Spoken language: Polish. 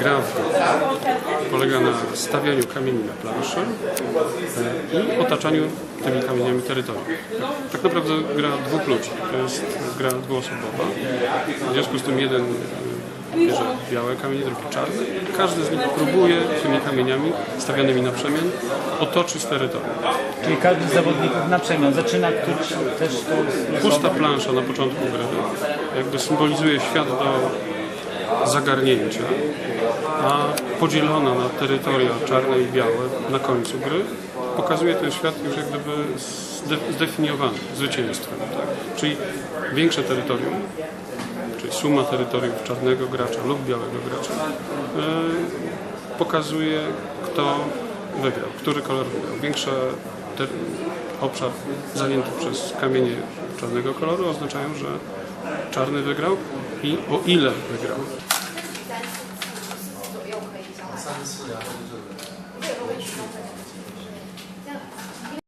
gra polega na stawianiu kamieni na planszy e, i otaczaniu tymi kamieniami terytorium. Tak, tak naprawdę gra dwóch ludzi, to jest gra dwuosobowa. W związku z tym jeden e, bierze białe kamienie, drugi czarne. Każdy z nich próbuje tymi kamieniami stawianymi na przemian otoczyć terytorium. Czyli każdy z zawodników na przemian zaczyna któryś też Pusta plansza na początku gry jakby symbolizuje świat do zagarnięcia, a podzielona na terytoria czarne i białe na końcu gry pokazuje ten świat już jak gdyby zde- zdefiniowany zwycięstwem. Tak? Czyli większe terytorium, czyli suma terytoriów czarnego gracza lub białego gracza e, pokazuje kto wygrał, który kolor wygrał. Większy obszar zajęty przez kamienie czarnego koloru oznaczają, że czarny wygrał 一哦，一人一个。三次，左右可以消。三次，然后就是。